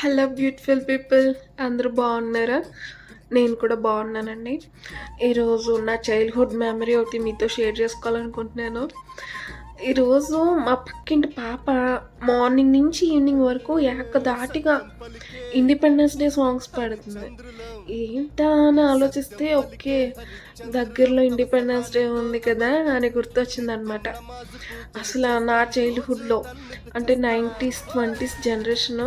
Hello beautiful people అందరూ బాగున్నారా? నేను కూడా బాగున్నానండి. ఈరోజు నా చైల్డ్హుడ్ మెమరీ ఒకటి మీతో షేర్ చేసుకోవాలనుకుంటున్నాను. ఈరోజు మా పక్కింటి పాప మార్నింగ్ నుంచి ఈవినింగ్ వరకు ఏకదాటిగా ఇండిపెండెన్స్ డే సాంగ్స్ పాడుతుంది. ఏంటా అని ఆలోచిస్తే ఓకే దగ్గరలో ఇండిపెండెన్స్ డే ఉంది కదా అని గుర్తొచ్చింది అనమాట అసలు నా చైల్డ్హుడ్లో అంటే నైంటీస్ ట్వంటీస్ జనరేషన్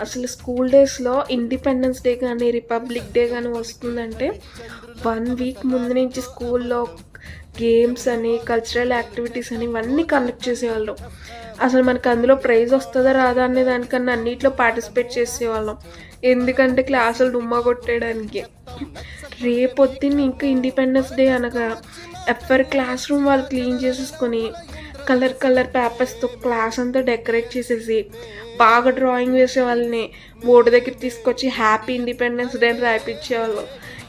అసలు స్కూల్ డేస్లో ఇండిపెండెన్స్ డే కానీ రిపబ్లిక్ డే కానీ వస్తుందంటే వన్ వీక్ ముందు నుంచి స్కూల్లో గేమ్స్ అని కల్చరల్ యాక్టివిటీస్ అని ఇవన్నీ కండక్ట్ చేసేవాళ్ళు. అసలు మనకు అందులో ప్రైజ్ వస్తుందా రాదా అనే దానికన్నా అన్నిట్లో పార్టిసిపేట్ చేసేవాళ్ళం. ఎందుకంటే క్లాసులు డుమ్మా కొట్టేయడానికి. రేపొద్దున్న ఇంకా ఇండిపెండెన్స్ డే అనగా ఎవరి క్లాస్ రూమ్ వాళ్ళు క్లీన్ చేసేసుకొని కలర్ కలర్ పేపర్స్తో క్లాస్ అంతా డెకరేట్ చేసేసి బాగా డ్రాయింగ్ వేసే వాళ్ళని బోర్డు దగ్గర తీసుకొచ్చి హ్యాపీ ఇండిపెండెన్స్ డే అని రాయిపించేవాళ్ళు.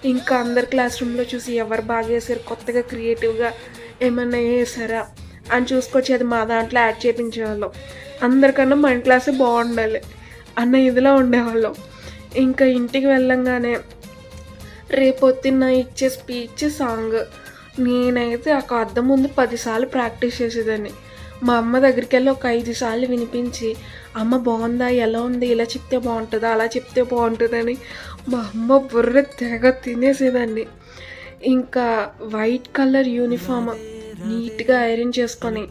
ఇంకా అందరు క్లాస్ రూమ్లో చూసి ఎవరు బాగా వేసారు కొత్తగా క్రియేటివ్గా ఏమన్నా వేసారా అని చూసుకొచ్చి అది మా దాంట్లో యాడ్ చేయించేవాళ్ళం అందరికన్నా మన క్లాసే బాగుండాలి అన్న ఇదిలో ఉండేవాళ్ళం. ఇంకా ఇంటికి వెళ్ళంగానే రేపొద్దున్న ఇచ్చే స్పీచ్ సాంగ్. నేనైతే ఒక అద్దం ముందు పదిసార్లు ప్రాక్టీస్ చేసేదాన్ని. మా అమ్మ దగ్గరికి వెళ్ళి ఒక ఐదు సార్లు వినిపించి అమ్మ బాగుందా? ఎలా ఉంది? ఇలా చెప్తే బాగుంటుందా? అలా చెప్తే బాగుంటుందని మా అమ్మ బుర్ర తెగ తినేసేదాన్ని. ఇంకా వైట్ కలర్ యూనిఫామ్ నీట్గా ఐరన్ చేసుకొని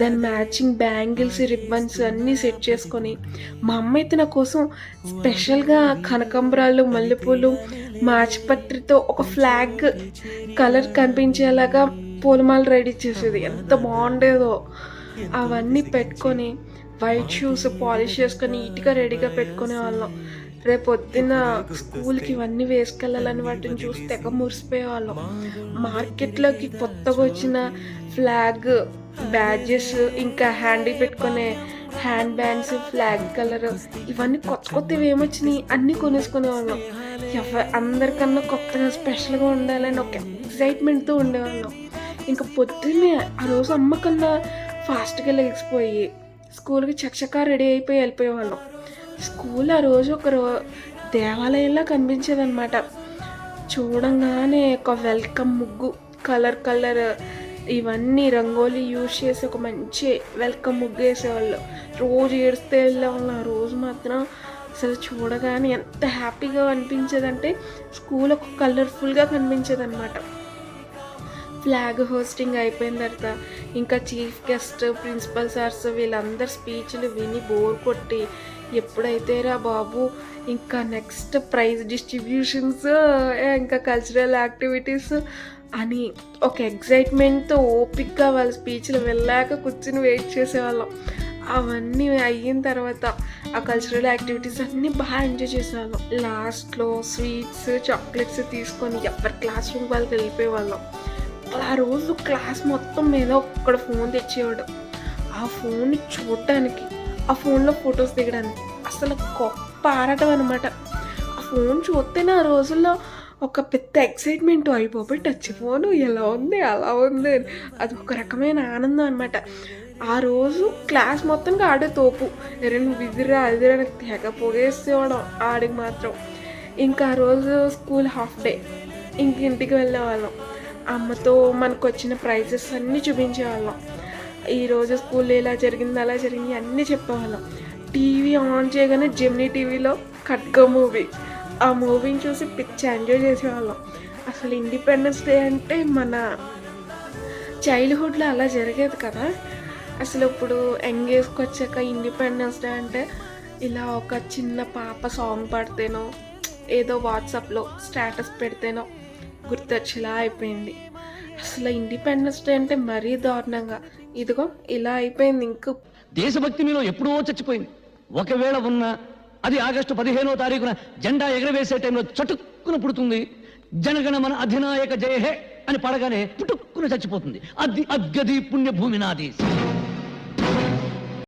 దాని మ్యాచింగ్ బ్యాంగిల్స్ రిబ్బన్స్ అన్నీ సెట్ చేసుకొని మా అమ్మ అయితే నా కోసం స్పెషల్గా కనకంబరాలు మల్లెపూలు మాచిపత్రితో ఒక ఫ్లాగ్ కలర్ కనిపించేలాగా పూలమాల రెడీ చేసేది. ఎంత బాగుండేదో. అవన్నీ పెట్టుకొని వైట్ షూస్ పాలిష్ చేసుకొని నీట్గా రెడీగా పెట్టుకునే వాళ్ళం. రేపు పొద్దున్న స్కూల్కి ఇవన్నీ వేసుకెళ్ళాలని వాటిని చూసి తెగ మురిసిపోయేవాళ్ళం. మార్కెట్లోకి కొత్తగా వచ్చిన ఫ్లాగ్ బ్యాడ్జెస్ ఇంకా హ్యాండీ పెట్టుకునే హ్యాండ్ బ్యాండ్స్ ఫ్లాగ్ కలర్ ఇవన్నీ కొత్త కొత్తవి ఏమొచ్చినాయి అన్నీ కొనేసుకునేవాళ్ళం ఎవ అందరికన్నా కొత్తగా స్పెషల్గా ఉండాలని ఒక ఎక్సైట్మెంట్తో ఉండేవాళ్ళం. ఇంకా పొద్దున్నే ఆ రోజు అమ్మ కన్నా ఫాస్ట్గా లేచిపోయి స్కూల్కి చకచకా రెడీ అయిపోయి వెళ్ళిపోయేవాళ్ళం. స్కూల్ ఆ రోజు ఒక రో దేవాలయంలా కనిపించేదన్నమాట. చూడంగానే ఒక వెల్కమ్ ముగ్గు కలర్ కలర్ ఇవన్నీ రంగోలీ యూజ్ చేసి ఒక మంచి వెల్కమ్ ముగ్గు వేసేవాళ్ళు. రోజు ఏడిస్తే వెళ్ళేవాళ్ళం. ఆ రోజు మాత్రం అసలు చూడగానే ఎంత హ్యాపీగా అనిపించేదంటే స్కూల్ ఒక కలర్ఫుల్గా కనిపించేదన్నమాట. ఫ్లాగ్ హోస్టింగ్ అయిపోయిన తర్వాత ఇంకా చీఫ్ గెస్ట్ ప్రిన్సిపల్ సార్స్ వీళ్ళందరి స్పీచ్లు విని బోర్ కొట్టి ఎప్పుడైతే రా బాబు ఇంకా నెక్స్ట్ ప్రైజ్ డిస్ట్రిబ్యూషన్స్ ఇంకా కల్చరల్ యాక్టివిటీస్ అని ఒక ఎగ్జైట్మెంట్తో ఓపిక్గా వాళ్ళ స్పీచ్లు వెళ్ళాక కూర్చుని వెయిట్ చేసేవాళ్ళం. అవన్నీ అయిన తర్వాత ఆ కల్చరల్ యాక్టివిటీస్ అన్నీ బాగా ఎంజాయ్ చేసేవాళ్ళం. లాస్ట్లో స్వీట్స్ చాక్లెట్స్ తీసుకొని ఎవరి క్లాస్ రూమ్ వాళ్ళకి వెళ్ళిపోయేవాళ్ళం. ఆ రోజు క్లాస్ మొత్తం మీద ఒక్కడ ఫోన్ తెచ్చేవాడు. ఆ ఫోన్ చూడటానికి ఆ ఫోన్లో ఫొటోస్ దిగడానికి అసలు గొప్ప ఆడటం అనమాట ఆ ఫోన్ చూస్తేనే ఆ రోజుల్లో ఒక పెద్ద ఎక్సైట్మెంట్ అయిపోయి టచ్ ఫోను ఎలా ఉంది అలా ఉంది అని. అది ఒక రకమైన ఆనందం అనమాట ఆ రోజు క్లాస్ మొత్తం ఆడే తోపు. రెండు విదిరా అదిరా నాకు తెగ పొగేసేవాడు ఆడికి మాత్రం. ఇంకా ఆ రోజు స్కూల్ హాఫ్ డే. ఇంక ఇంటికి వెళ్ళేవాళ్ళం. అమ్మతో మనకు వచ్చిన ప్రైజెస్ అన్నీ చూపించేవాళ్ళం. ఈరోజు స్కూల్లో ఇలా జరిగింది అలా జరిగింది అన్నీ చెప్పేవాళ్ళం. టీవీ ఆన్ చేయగానే జెమినీ టీవీలో ఖడ్గ మూవీ ఆ మూవీని చూసి పిచ్చి ఎంజాయ్ చేసేవాళ్ళం. అసలు ఇండిపెండెన్స్ డే అంటే మన చైల్డ్హుడ్లో అలా జరిగేది కదా. అసలు ఇప్పుడు ఎంగేజ్కి వచ్చాక ఇండిపెండెన్స్ డే అంటే ఇలా ఒక చిన్న పాప సాంగ్ పాడితేనో ఏదో వాట్సాప్లో స్టేటస్ పెడితేనో గుర్తొచ్చేలా అయిపోయింది. అసలు ఇండిపెండెన్స్ డే అంటే మరీ దారుణంగా. ఇదిగో ఇలా అయిపోయింది ఇంక. దేశభక్తి మీలో ఎప్పుడో చచ్చిపోయింది. ఒకవేళ ఉన్నా అది ఆగస్టు పదిహేనో తారీఖున జెండా ఎగరవేసే టైంలో చటుక్కున పుడుతుంది. జనగణమన అధినాయక జయ హే అని పడగానే పుట్టుక్కున చచ్చిపోతుంది. అది అగ్గది పుణ్యభూమి నాది.